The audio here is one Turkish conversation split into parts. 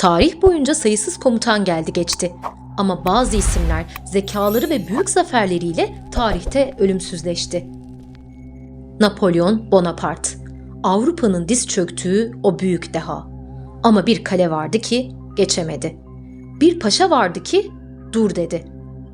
Tarih boyunca sayısız komutan geldi geçti. Ama bazı isimler zekaları ve büyük zaferleriyle tarihte ölümsüzleşti. Napolyon Bonaparte. Avrupa'nın diz çöktüğü o büyük deha. Ama bir kale vardı ki geçemedi. Bir paşa vardı ki dur dedi.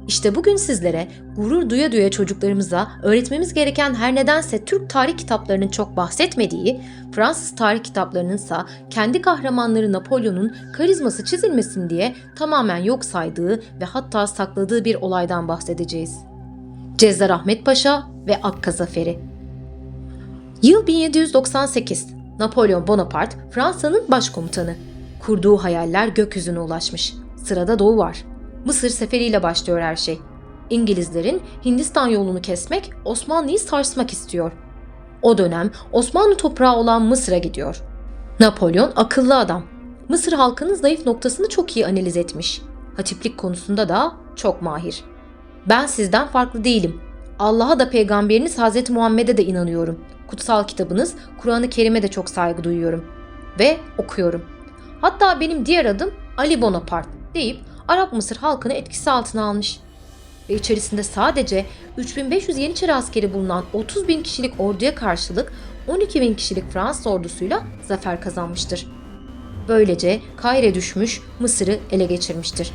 İşte bugün sizlere gurur duya duya çocuklarımıza öğretmemiz gereken her nedense Türk tarih kitaplarının çok bahsetmediği, Fransız tarih kitaplarınınsa kendi kahramanları Napolyon'un karizması çizilmesin diye tamamen yok saydığı ve hatta sakladığı bir olaydan bahsedeceğiz. Cezzar Ahmet Paşa ve Akka Zaferi. Yıl 1798. Napolyon Bonaparte Fransa'nın başkomutanı. Kurduğu hayaller gökyüzüne ulaşmış. Sırada Doğu var. Mısır seferiyle başlıyor her şey. İngilizlerin Hindistan yolunu kesmek, Osmanlı'yı sarsmak istiyor. O dönem Osmanlı toprağı olan Mısır'a gidiyor. Napolyon akıllı adam. Mısır halkının zayıf noktasını çok iyi analiz etmiş. Hatiplik konusunda da çok mahir. Ben sizden farklı değilim. Allah'a da peygamberiniz Hazreti Muhammed'e de inanıyorum. Kutsal kitabınız Kur'an-ı Kerim'e de çok saygı duyuyorum. Ve okuyorum. Hatta benim diğer adım Ali Bonaparte deyip Arap Mısır halkını etkisi altına almış. Ve içerisinde sadece 3500 Yeniçeri askeri bulunan 30 bin kişilik orduya karşılık 12 bin kişilik Fransız ordusuyla zafer kazanmıştır. Böylece Kahire düşmüş, Mısır'ı ele geçirmiştir.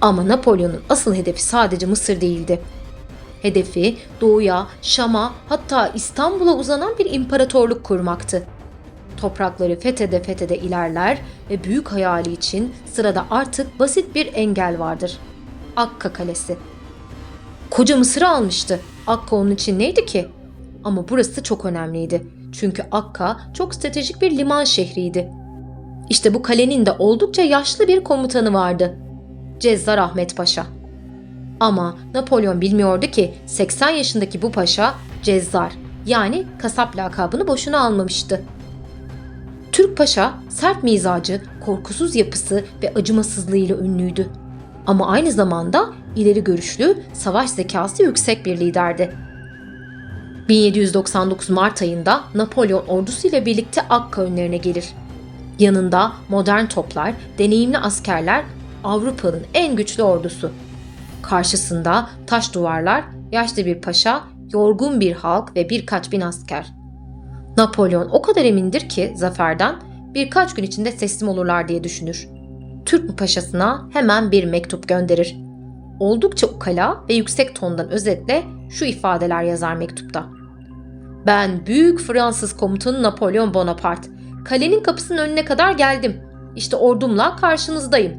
Ama Napolyon'un asıl hedefi sadece Mısır değildi. Hedefi doğuya, Şam'a hatta İstanbul'a uzanan bir imparatorluk kurmaktı. Toprakları fethede fethede ilerler ve büyük hayali için sırada artık basit bir engel vardır. Akka Kalesi. Koca Mısır'ı almıştı. Akka onun için neydi ki? Ama burası çok önemliydi. Çünkü Akka çok stratejik bir liman şehriydi. İşte bu kalenin de oldukça yaşlı bir komutanı vardı. Cezzar Ahmet Paşa. Ama Napolyon bilmiyordu ki 80 yaşındaki bu paşa Cezzar yani kasap lakabını boşuna almamıştı. Türk Paşa sert mizacı, korkusuz yapısı ve acımasızlığıyla ünlüydü. Ama aynı zamanda ileri görüşlü, savaş zekası yüksek bir liderdi. 1799 Mart ayında Napolyon ordusuyla birlikte Akka önlerine gelir. Yanında modern toplar, deneyimli askerler, Avrupa'nın en güçlü ordusu. Karşısında taş duvarlar, yaşlı bir paşa, yorgun bir halk ve birkaç bin asker. Napolyon o kadar emindir ki zaferden birkaç gün içinde teslim olurlar diye düşünür. Türk paşasına hemen bir mektup gönderir. Oldukça ukala ve yüksek tondan özetle şu ifadeler yazar mektupta. Ben büyük Fransız komutanı Napolyon Bonaparte. Kalenin kapısının önüne kadar geldim. İşte ordumla karşınızdayım.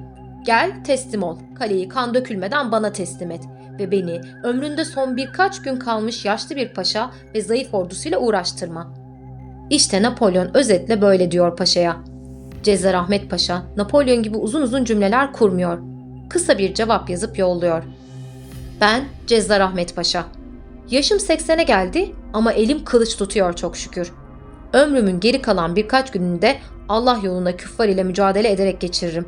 Gel teslim ol. Kaleyi kan dökülmeden bana teslim et. Ve beni ömründe son birkaç gün kalmış yaşlı bir paşa ve zayıf ordusuyla uğraştırma. İşte Napolyon özetle böyle diyor paşaya. Cezzar Ahmet Paşa, Napolyon gibi uzun uzun cümleler kurmuyor. Kısa bir cevap yazıp yolluyor. Ben Cezzar Ahmet Paşa. Yaşım 80'e geldi ama elim kılıç tutuyor çok şükür. Ömrümün geri kalan birkaç gününde Allah yolunda küffar ile mücadele ederek geçiririm.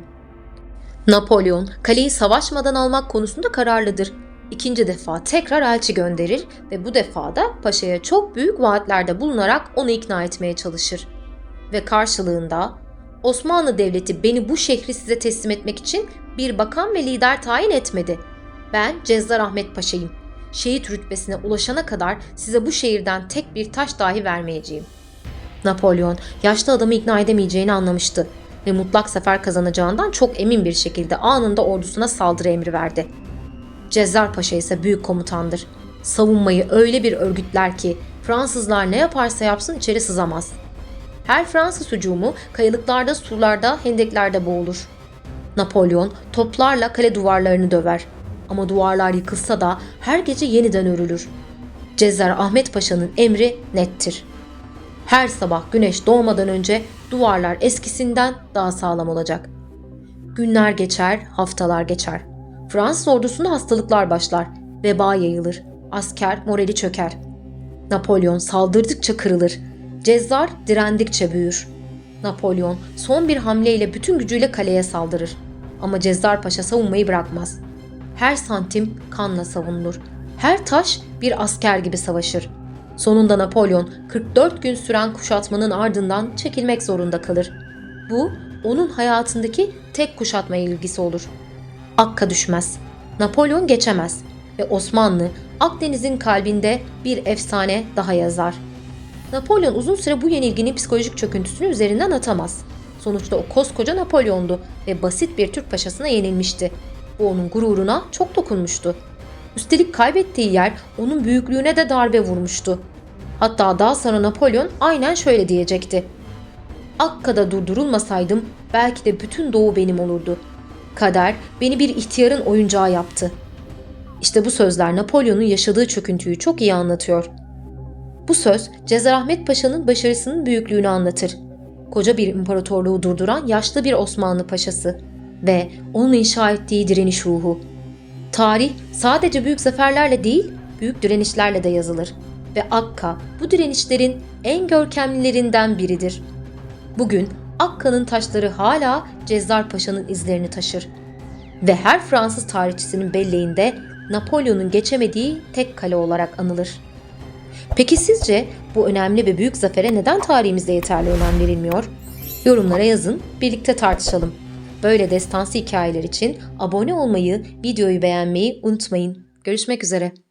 Napolyon, kaleyi savaşmadan almak konusunda kararlıdır. İkinci defa tekrar elçi gönderir ve bu defa da paşaya çok büyük vaatlerde bulunarak onu ikna etmeye çalışır. Ve karşılığında Osmanlı Devleti beni bu şehri size teslim etmek için bir bakan ve lider tayin etmedi. Ben Cezzar Ahmet Paşa'yım. Şehit rütbesine ulaşana kadar size bu şehirden tek bir taş dahi vermeyeceğim. Napolyon yaşlı adamı ikna edemeyeceğini anlamıştı ve mutlak sefer kazanacağından çok emin bir şekilde anında ordusuna saldırı emri verdi. Cezzar Paşa ise büyük komutandır. Savunmayı öyle bir örgütler ki Fransızlar ne yaparsa yapsın içeri sızamaz. Her Fransız hücumu kayalıklarda, surlarda, hendeklerde boğulur. Napolyon toplarla kale duvarlarını döver. Ama duvarlar yıkılsa da her gece yeniden örülür. Cezzar Ahmet Paşa'nın emri nettir. Her sabah güneş doğmadan önce duvarlar eskisinden daha sağlam olacak. Günler geçer, haftalar geçer. Fransız ordusunda hastalıklar başlar. Veba yayılır. Asker morali çöker. Napolyon saldırdıkça kırılır. Cezzar direndikçe büyür. Napolyon son bir hamleyle bütün gücüyle kaleye saldırır. Ama Cezzar Paşa savunmayı bırakmaz. Her santim kanla savunulur. Her taş bir asker gibi savaşır. Sonunda Napolyon 44 gün süren kuşatmanın ardından çekilmek zorunda kalır. Bu onun hayatındaki tek kuşatma ilgisi olur. Akka düşmez. Napolyon geçemez ve Osmanlı Akdeniz'in kalbinde bir efsane daha yazar. Napolyon uzun süre bu yenilginin psikolojik çöküntüsünü üzerinden atamaz. Sonuçta o koskoca Napolyon'du ve basit bir Türk paşasına yenilmişti. Bu onun gururuna çok dokunmuştu. Üstelik kaybettiği yer onun büyüklüğüne de darbe vurmuştu. Hatta daha sonra Napolyon aynen şöyle diyecekti. Akka'da durdurulmasaydım belki de bütün doğu benim olurdu. Kader beni bir ihtiyarın oyuncağı yaptı. İşte bu sözler Napolyon'un yaşadığı çöküntüyü çok iyi anlatıyor. Bu söz Cezar Ahmet Paşa'nın başarısının büyüklüğünü anlatır. Koca bir imparatorluğu durduran yaşlı bir Osmanlı paşası ve onun inşa ettiği direniş ruhu. Tarih sadece büyük zaferlerle değil, büyük direnişlerle de yazılır ve Akka bu direnişlerin en görkemlilerinden biridir. Bugün Akka'nın taşları hala Cezzar Paşa'nın izlerini taşır. Ve her Fransız tarihçisinin belleğinde Napolyon'un geçemediği tek kale olarak anılır. Peki sizce bu önemli ve büyük zafere neden tarihimizde yeterli önem verilmiyor? Yorumlara yazın, birlikte tartışalım. Böyle destansı hikayeler için abone olmayı, videoyu beğenmeyi unutmayın. Görüşmek üzere.